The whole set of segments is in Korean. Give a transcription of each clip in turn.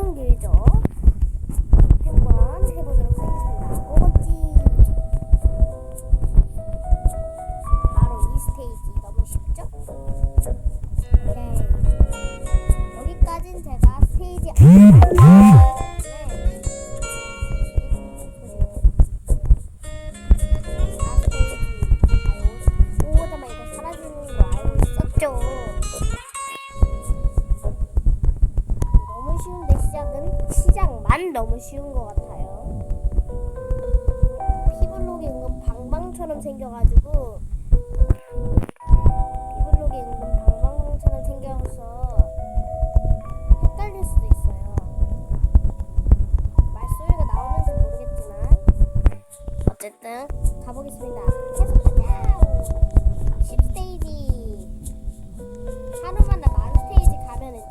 엄청 길죠.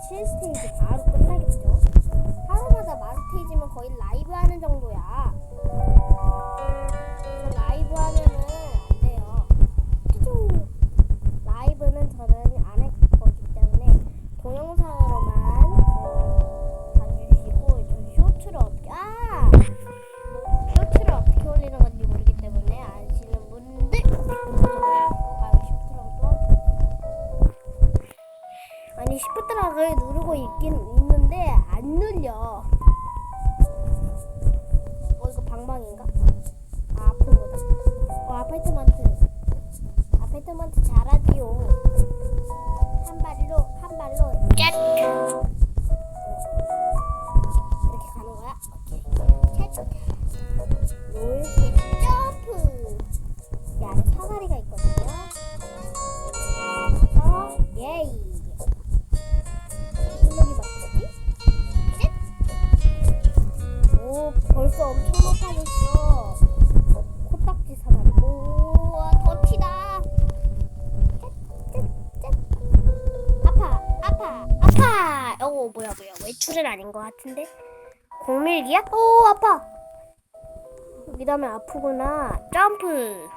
7스테이지 바로 끝나겠죠. 하루마다 만 스테이지면 거의 라이브 하는 정도야. 공밀기야? 오 아파. 여기 다면 아프구나. 점프.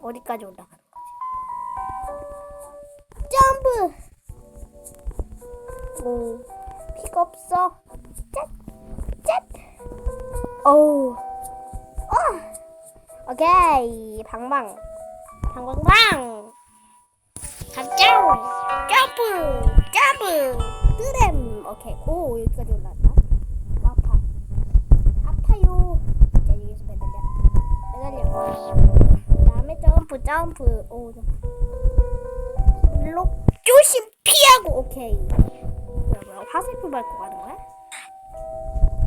어디까지 올라가는 거지? 점프. 오, 피가 없어. 짠, 짠. 어우, 어. 오케이, 방방, 방방방. 가자. 점프, 점프. 뜨렘. 오케이. 오, 여기까지 올라왔다. 점프. 오, 블록 조심 피하고. 오케이. 뭐야 뭐야 화살표 밟고 가는 거야?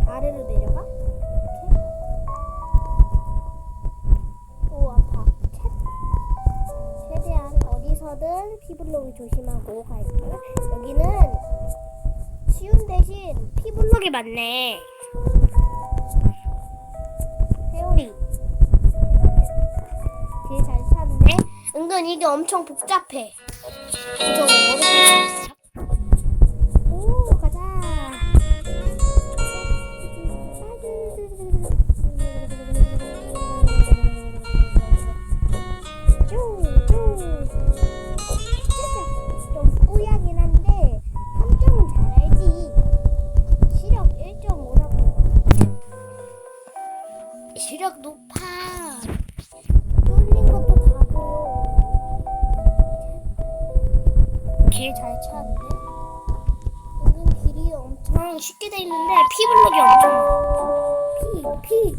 아래로 내려가? 피블록이 조심하고 갈게요 여기는 쉬운 대신 피블록이 많네 은근 이게 엄청 복잡해 오 가자. 쭈쭈. 좀 뿌야긴 한데 3점은 잘 알지. 시력 1.5라고. 시력 높 쉽게 돼 있는데 피 블록이 엄청 피, 피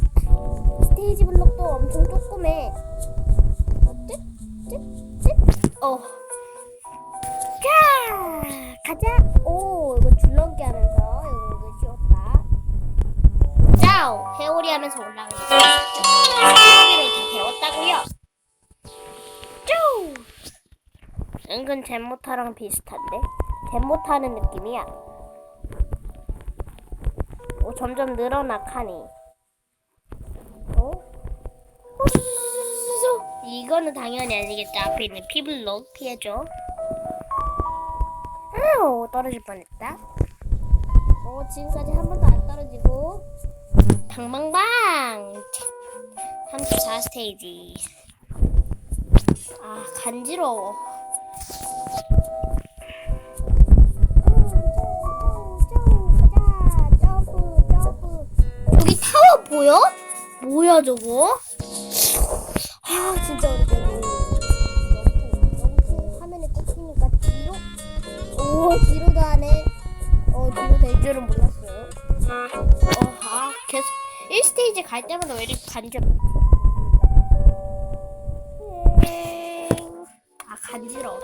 스테이지 블록도 엄청 조그매. 쯧쯧쯧 어. 자, 가자. 오 이거 줄넘기 하면서 이거 쉬웠다. 짜오! 회오리 하면서 올라가는 거 은근 젠모타랑 비슷한데? 젠모타는 느낌이야. 오 점점 늘어나 칸이. 어? 호수수수수. 이거는 당연히 아니겠죠. 앞에 있는 피블록 피해줘. 아우 떨어질 뻔했다. 오 지금까지 한 번도 안 떨어지고 방방방. 34 스테이지. 아 간지러워. 타워 보여? 뭐야 저거? 아 진짜. 너무 화면에 꽂히니까 뒤로 오 뒤로도 하네. 어 뒤로 될 줄은 몰랐어요. 어, 아 계속 1스테이지 갈 때마다 왜 이렇게 간지러? 아 간지러워.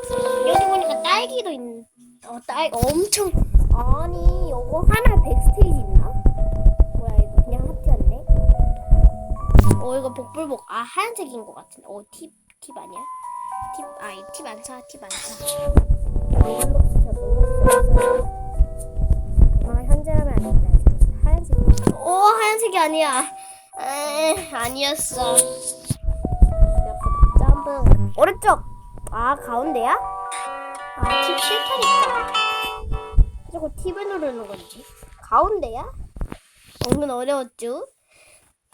여기 보니까 딸기도 있는. 어딸 엄청 아니 이거 하나 100스테이지 있나? 어 이거 복불복 아 하얀색인 것 같은데. 어팁팁 아니야? 팁 아이 팁안 사, 팁 안 사. 아 현재라면 안 된다. 하얀색. 오 하얀색이 아니야. 에 아니었어. 점프 오른쪽. 아 가운데야? 아 팁 싫다니까. 자꾸 팁을 누르는 건지. 가운데야? 은근 어려웠죠?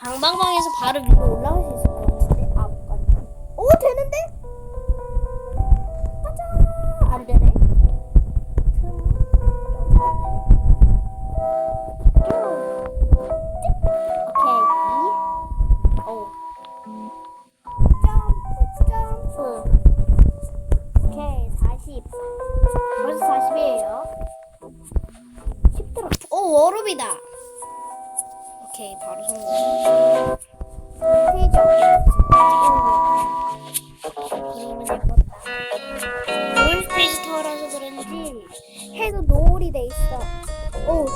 방방방에서 바로 위로 올라갈 수 있을 것 같은데. 아, 못 간다. 오, 되는데? 가자. 안 되네. 오케이. 오. 점프, 점프. 오케이, 40. 벌써 40이에요. 10들어. 오, 워룹이다. 오케이, 바로 성공. 페이지 그림은 예뻤다. 노을 페이지 터라서 그런지 해도 노을이 돼 있어. 오,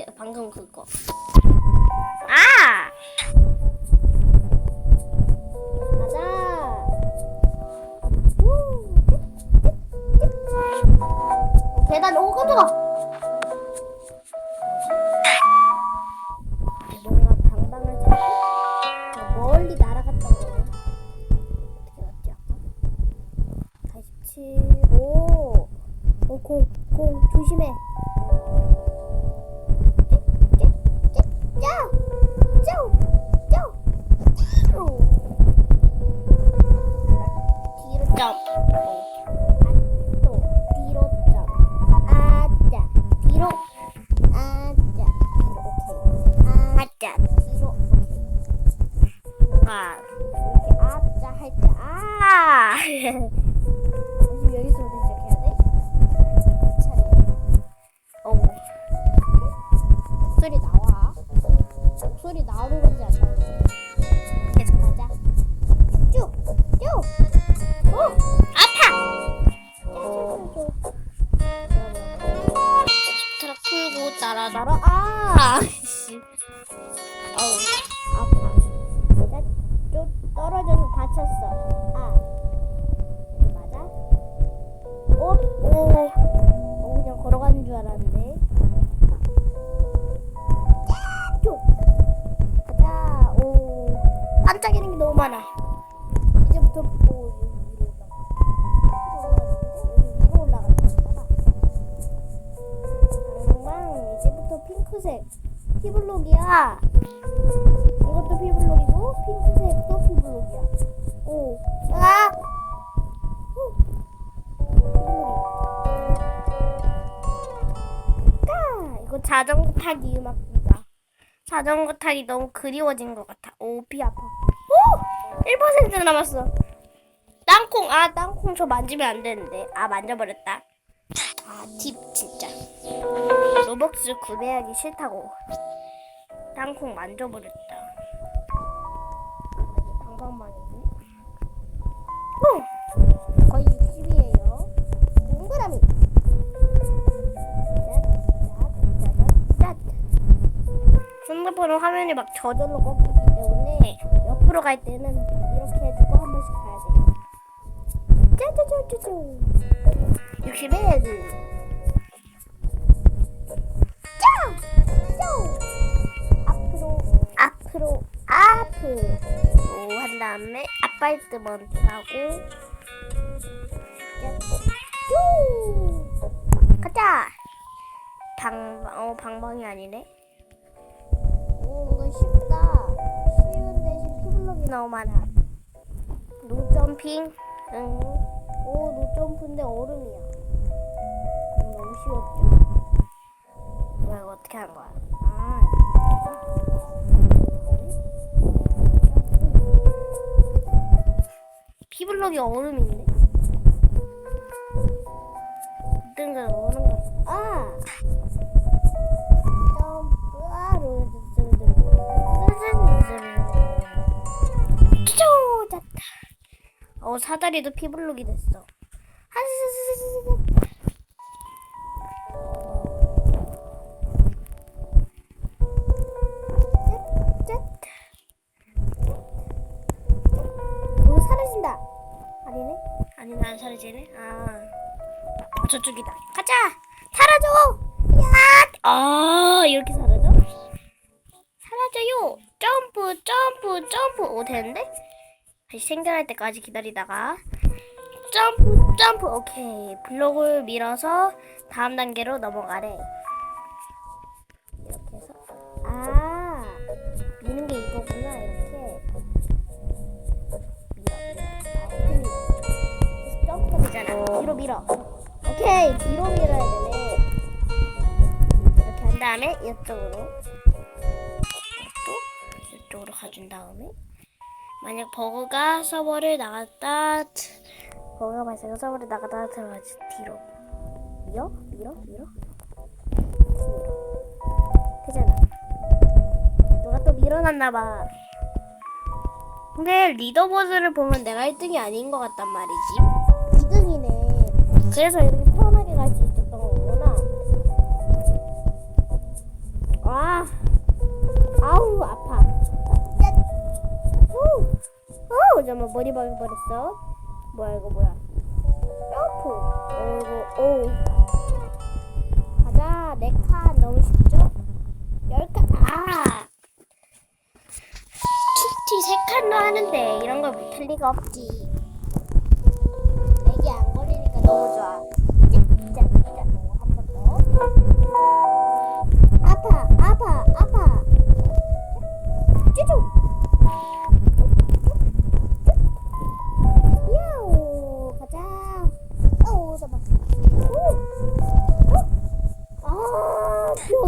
같아. 방금 그거. 아, 이렇게 아짜 할 때, 아! 지금 여기서부터 시작해야 돼? 어. 목소리 나와. 목소리 나오는 건지 안 나오는 건지. 가자. 쭉! 쭉! 오! 아파! 트럭 풀고 따라 따라 아! 너무 많아. 이제부터 오 여기 위로 올라가. 올라가는 거잖아. 이제부터 핑크색 피블록이야. 이것도 피블록이고 핑크색도 피블록이야. 오, 아, 자전거 타기 음악이다. 자전거 타기 너무 그리워진 것 같아. 오, 비 아파. 오! 1% 남았어. 땅콩, 아, 땅콩 저 만지면 안 되는데. 아, 만져버렸다. 아, 팁, 진짜. 로벅스 구매하기 싫다고. 땅콩 만져버렸다. 방방망이네. 후! 거의 60이에요. 동그라미. 핸드폰은 화면이 막 저절로 꺾이기 때문에 옆으로 갈 때는 짜자자자자. 61. 짜! 짜! 앞으로, 앞으로, 앞으로 한 다음에 앞발드 먼저 하고 쭉 가자. 방, 어, 방방이 아니네. 오, 이거 쉽다. 쉬운 대신 피블럭이 너무 많아. 노점핑. 응. 오, 노점프인데 얼음이야. 음, 너무 쉬웠죠? 뭐야, 이거 어떻게 하는 거야? 아. 피블럭이 얼음인데? 등은 얼음 같아. 아! 어 사다리도 피블록이 됐어. 오 사라진다. 아니네? 아니네 안 사라지네. 아 저쪽이다. 가자. 사라져. 야. 아 이렇게 사라져? 사라져요. 점프, 점프, 점프. 오, 되는데? 다시 생겨날 때까지 기다리다가. 점프, 점프. 오케이. 블록을 밀어서 다음 단계로 넘어가래. 이렇게 해서. 아, 미는 게 이거구나. 이렇게. 밀어, 밀어. 그래서 점프가 되잖아. 뒤로 밀어. 오케이. 뒤로 밀어야 되네. 이렇게 한 다음에 이쪽으로. 또 이쪽으로 가준 다음에 만약 버그가 서버를 나갔다 버그가 발생해서 서버를 나갔다 들어가지 뒤로. 밀어? 밀어? 밀어? 되잖아. 누가 또 밀어놨나봐. 근데 리더보드를 보면 내가 1등이 아닌 것 같단 말이지. 2등이네. 그래서 이렇게 편하게 갈 수 있었던 거구나. 아 잠깐 머리 박여버렸어. 뭐야 이거 뭐야? 점프. 어이구, 오. 가자, 네칸 너무 쉽죠? 열 칸. 아. 툭티 세 칸로 하는데 이런 걸 못할 리가 없지. 내게 안 걸리니까 너무 좋아. 아파, 아파, 아파. 쭈쭈.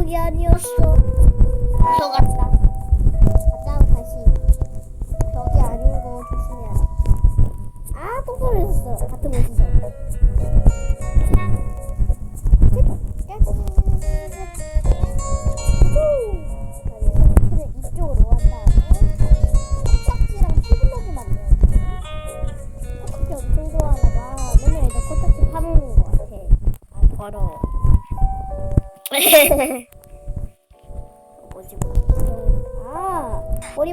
아, 벽이 아니었어. 벽 같다. 가자, 다시. 벽이 아닌 거 조심해야 돼. 아, 또 떨어졌어. 같은 곳에서. 는 이쪽으로 한 다음에 아 머리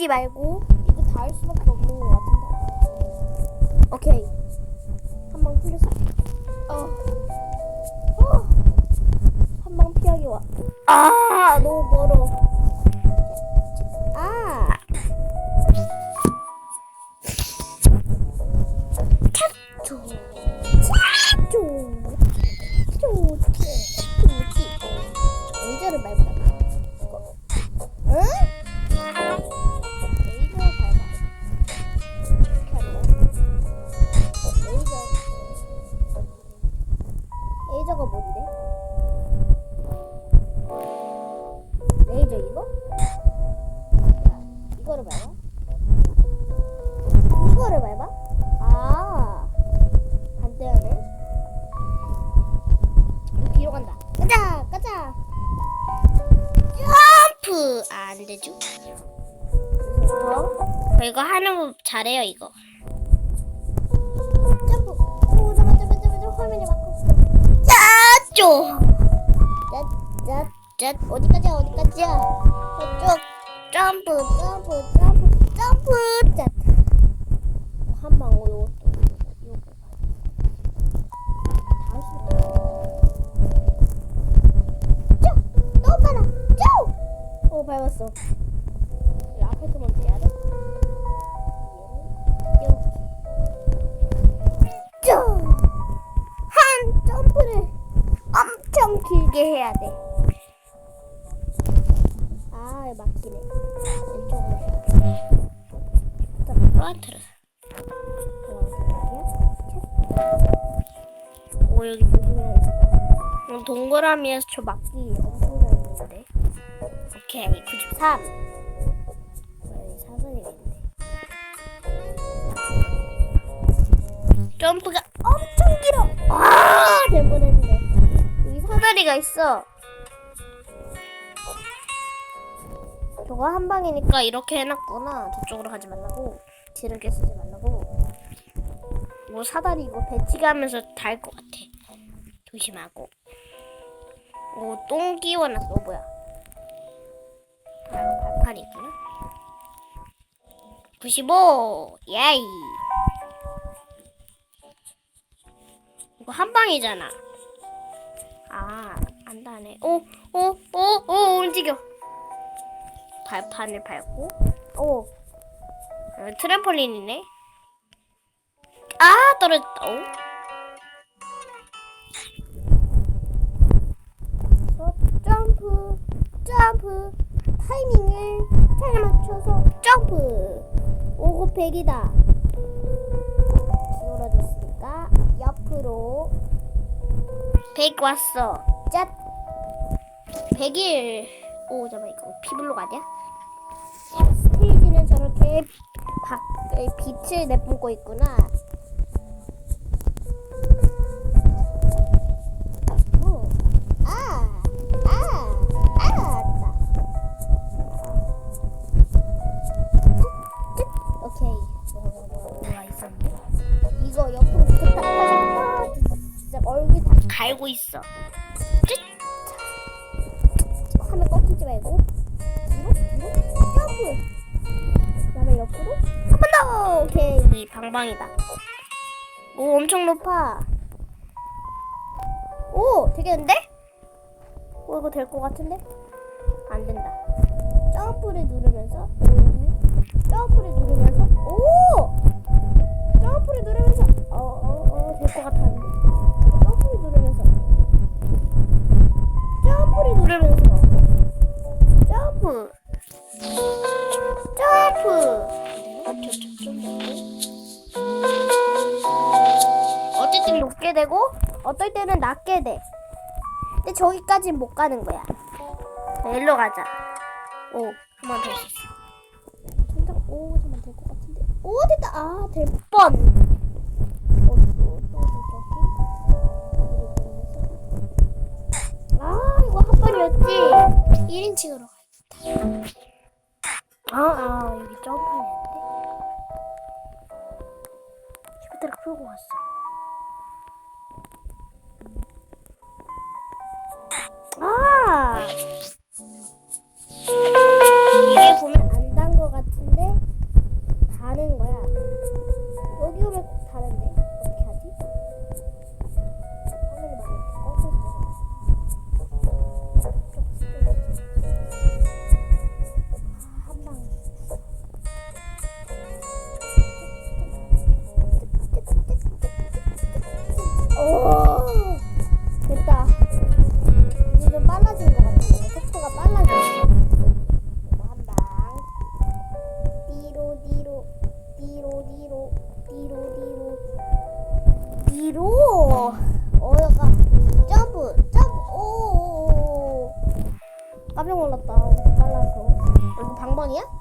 닿지 말고 이거 닿을 수밖에 없는 것 같은데. 오케이. 한 방 풀렸어. 어. 어. 한 방 피하기 와 아 너무 멀어 잘해요 이거. 점프. 오, 잠깐, 잠깐, 잠깐, 잠깐, 화면이 바뀌었어. 짜쪼. 짜, 짜, 짜. 어디까지야, 어디까지야? 저쪽. 점프, 점프, 점프, 점프. 짜. 한방 오, 요것도, 요거. 다시. 쭉! 또 밟아! 쭉! 오 밟았어 길게 해야 돼 아, 막히네 이쪽으로 해야 돼 일단 떨어뜨려 오 여기 조심해야겠다 어, 동그라미에서 저 막기 엄청 잘 보는데. 오케이, 93. 여기 사선이가 있네. 점프가 엄청 길어. 아, 될 뻔했는데. 여기 사다리가 있어. 저거 한 방이니까 이렇게 해놨구나. 저쪽으로 가지 말라고. 지르게 쓰지 말라고. 뭐 사다리 이거 배치가면서 달것 같아. 조심하고. 오, 똥 끼워놨어. 어, 뭐야? 아, 발판이 있구나. 95! 예이! 이거 한 방이잖아. 아, 안 다네. 오, 오, 오, 오, 움직여. 발판을 밟고. 오. 어, 트램폴린이네. 아, 떨어졌다. 오. 점프, 점프, 타이밍을 잘 맞춰서 점프. 5 곱하기다. 기울어졌으니까 옆으로 100 왔어. 짠. 100일. 오, 잠깐만 이거 피블로 가냐? 스테이지는 저렇게 밖, 빛을 내뿜고 있구나. 갈고 있어. 쭉. 하면 꺾이지 말고 뒤로 뒤로 점프. 그다음에 옆으로 한 번 더. 오케이. 이 방방이다. 오 엄청 높아. 오 되겠는데? 오 이거 될 것 같은데? 안 된다. 점프를 누르면서 점프를 누르면서 오 점프를 누르면서 어어어 될 것 같았 점프를 누르면서 점프 점프 어쨌든 높게 되고 어떨 때는 낮게 돼. 근데 저기까지는 못 가는 거야. 네, 일로 가자. 오, 한번더 오, 잠깐 될것 같은데. 오, 됐다. 아, 될 뻔. 번이었지. 1인칭으로 가야겠다. 아, 아, 여기 돼. 시프트를 풀고 왔어. 아! 깜짝 놀랐다. 빨라서. 이거 방방이야?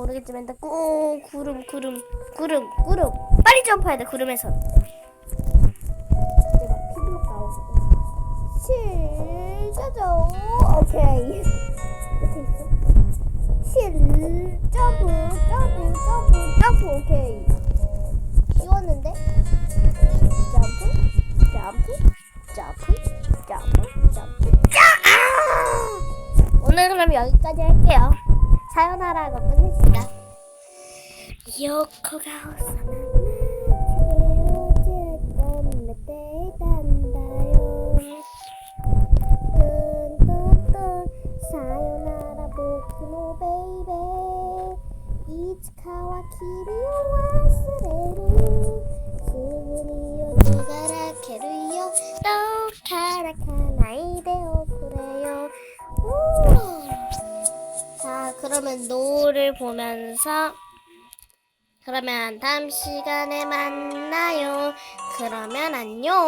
모르겠지만 일단 꾹 구름 구름 구름 구름. 빨리 점프해야 돼 구름에서. 실자죠 오케이. 밑에 있어 실 점프 점프 점프. 점프 오케이. 쉬웠는데? 점프 점프 점프 점프 점프. 짜 아! 오늘 그럼 여기까지 할게요 사연하라고 끝냅시다. 요코가 어쩌던 멧돼지 단다요. 뜬뜬뜬 사요나라 보키모 베이베 이츠카와 키리오 와스레루 자, 그러면 노를 보면서 그러면 다음 시간에 만나요. 그러면 안녕.